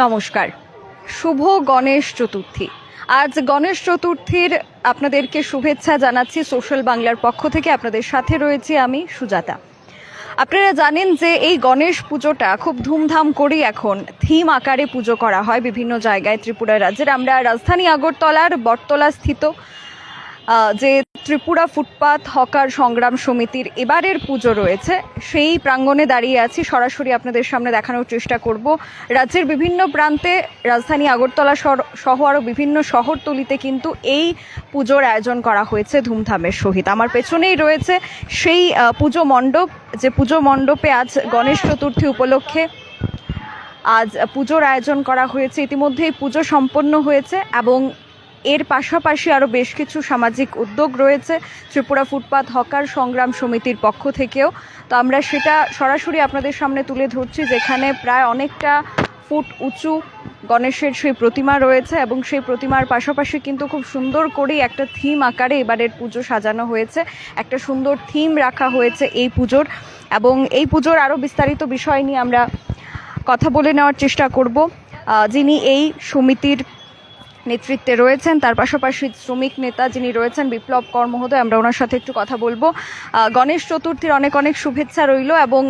নমস্কার। শুভ গণেশ চতুর্থী। আজ গণেশ চতুর্থীর আপনাদেরকে শুভেচ্ছা জানাচ্ছি সোশ্যাল বাংলার পক্ষ থেকে। আপনাদের সাথে রয়েছি আমি সুজাতা। আপনারা জানেন যে এই গণেশ পুজোটা খুব ধুমধাম করেই এখন থিম আকারে পুজো করা হয় বিভিন্ন জায়গায়। ত্রিপুরা রাজ্যের আমরা রাজধানী আগরতলার বটতলা স্থিত যে ত্রিপুরা ফুটপাত হকার সংগ্রাম সমিতির এবারের পুজো রয়েছে। সেই প্রাঙ্গণে দাঁড়িয়ে আছি। সরাসরি আপনাদের সামনে দেখানোর চেষ্টা করব। রাজ্যের বিভিন্ন প্রান্তে, রাজধানী আগরতলা সহ আরও বিভিন্ন শহরতলিতে কিন্তু এই পুজোর আয়োজন করা হয়েছে ধুমধামের সহিত। আমার পেছনেই রয়েছে সেই পুজো মণ্ডপ। যে পুজো মণ্ডপে আজ গণেশ চতুর্থী উপলক্ষে আজ পুজোর আয়োজন করা হয়েছে। ইতিমধ্যেই পুজো সম্পন্ন হয়েছে এবং এর পাশাপাশি আরও বেশ কিছু সামাজিক উদ্যোগ রয়েছে। ত্রিপুরা ফুটপাত হকার সংগ্রাম সমিতির পক্ষ থেকেও। তো আমরা সেটা সরাসরি আপনাদের সামনে তুলে ধরছি, যেখানে প্রায় অনেকটা ফুট উঁচু গণেশের সেই প্রতিমা রয়েছে এবং সেই প্রতিমার পাশাপাশি কিন্তু খুব সুন্দর করেই একটা থিম আকারে এবারের পুজো সাজানো হয়েছে। একটা সুন্দর থিম রাখা হয়েছে এই পুজোর এবং এই পুজোর আরও বিস্তারিত বিষয় নিয়ে আমরা কথা বলে নেওয়ার চেষ্টা করব। যিনি এই সমিতির নেতৃত্বে রয়েছেন, তার পাশাপাশি শ্রমিক নেতা যিনি রয়েছেন বিপ্লব কর মহোদয়, আমরা ওনার সাথে একটু কথা বলব। গণেশ চতুর্থীর অনেক অনেক শুভেচ্ছা রইল এবং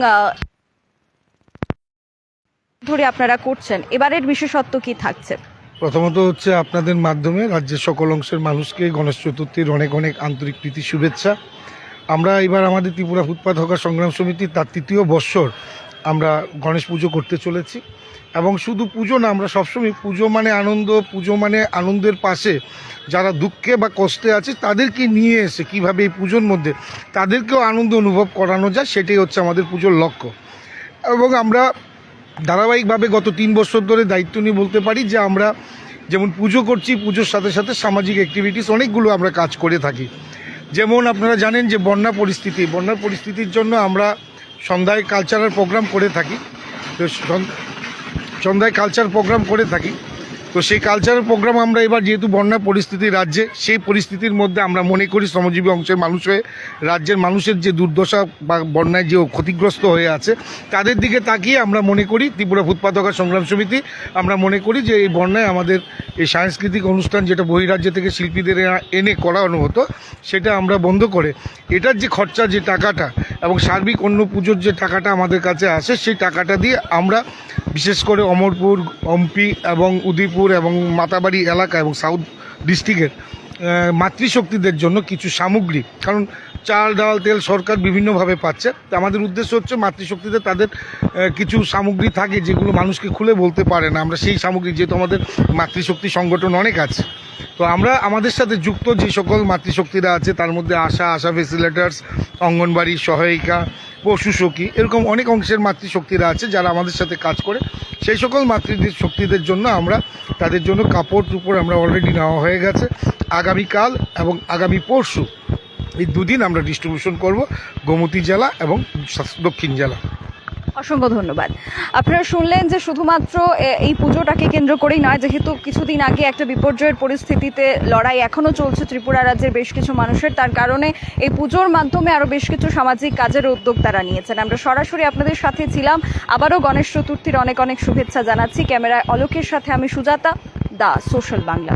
ধরে আপনারা করছেন। এবারের বিশেষত্ব কি থাকছে? প্রথমত হচ্ছে আপনাদের মাধ্যমে রাজ্যের সকল অংশের মানুষকে গণেশ চতুর্থীর অনেক অনেক আন্তরিক প্রীতি, শুভেচ্ছা। আমরা এবার আমাদের ত্রিপুরা ফুটপাত হকার সংগ্রাম সমিতি, তার তৃতীয় বৎসর আমরা গণেশ পুজো করতে চলেছি। এবং শুধু পুজো না, আমরা সবসময় পুজো মানে আনন্দ, পুজো মানে আনন্দের পাশে যারা দুঃখে বা কষ্টে আছে, তাদেরকে নিয়ে এসে কীভাবে এই পুজোর মধ্যে তাদেরকেও আনন্দ অনুভব করানো যায়, সেটাই হচ্ছে আমাদের পুজোর লক্ষ্য। এবং আমরা ধারাবাহিকভাবে গত তিন বছর ধরে দায়িত্ব নিয়ে বলতে পারি যে, আমরা যেমন পুজো করছি, পুজোর সাথে সাথে সামাজিক অ্যাক্টিভিটিস অনেকগুলো আমরা কাজ করে থাকি। যেমন আপনারা জানেন যে, বন্যা পরিস্থিতি বন্যার পরিস্থিতির জন্য আমরা সন্ধ্যায় কালচারাল প্রোগ্রাম করে থাকি। তো সন- সন্ধ্যায় কালচার প্রোগ্রাম করে থাকি। তো সেই কালচারাল প্রোগ্রাম আমরা এবার যেহেতু বন্যা পরিস্থিতি রাজ্যে, সেই পরিস্থিতির মধ্যে আমরা মনে করি শ্রমজীবী অংশের মানুষ হয়ে রাজ্যের মানুষের যে দুর্দশা বা বন্যায় যে ক্ষতিগ্রস্ত হয়ে আছে, তাদের দিকে তাকিয়ে আমরা মনে করি ত্রিপুরা ফুটপাতকার সংগ্রাম সমিতি, আমরা মনে করি যে এই বন্যায় আমাদের এই সাংস্কৃতিক অনুষ্ঠান যেটা বহিরাজ্য থেকে শিল্পীদের এনে করানো হতো, সেটা আমরা বন্ধ করে। এটার যে খরচা, যে টাকাটা এবং সার্বিক অন্য পুজোর যে টাকাটা আমাদের কাছে আসে, সেই টাকাটা দিয়ে আমরা বিশেষ করে অমরপুর, অম্পি এবং উদয়পুর এবং মাতাবাড়ি এলাকা এবং সাউথ ডিস্ট্রিক্টের মাতৃশক্তিদের জন্য কিছু সামগ্রী। কারণ চাল, ডাল, তেল সরকার বিভিন্নভাবে পাচ্ছে। তো আমাদের উদ্দেশ্য হচ্ছে মাতৃশক্তিদের তাদের কিছু সামগ্রী থাকে যেগুলো মানুষকে খুলে বলতে পারে না। আমরা সেই সামগ্রী যেহেতু আমাদের মাতৃশক্তি সংগঠন অনেক আছে। তো আমরা আমাদের সাথে যুক্ত যে সকল মাতৃশক্তিরা আছে, তার মধ্যে আশা আশা ফেসিলেটার্স অঙ্গনবাড়ি, সহায়িকা, পশু সখী, এরকম অনেক অংশের মাতৃশক্তিরা আছে যারা আমাদের সাথে কাজ করে। সেই সকল মাতৃ শক্তিদের জন্য আমরা তাদের জন্য কাপড় টুপড় আমরা অলরেডি নেওয়া হয়ে গেছে। আগামীকাল এবং আগামী পরশু এই দুদিন আমরা ডিস্ট্রিবিউশন করব গোমতী জেলা এবং দক্ষিণ জেলা। অসংখ্য ধন্যবাদ। আপনারা শুনলেন যে শুধুমাত্র এই পুজোটাকে কেন্দ্র করেই নয়, যেহেতু কিছুদিন আগে একটা বিপর্যয়ের পরিস্থিতিতে লড়াই এখনও চলছে ত্রিপুরা রাজ্যের বেশ কিছু মানুষের, তার কারণে এই পুজোর মাধ্যমে আরও বেশ কিছু সামাজিক কাজের উদ্যোগ তারা নিয়েছেন। আমরা সরাসরি আপনাদের সাথে ছিলাম। আবারও গণেশ চতুর্থীর অনেক অনেক শুভেচ্ছা জানাচ্ছি। ক্যামেরায় অলোকের সাথে আমি সুজাতা দা, সোশ্যাল বাংলা।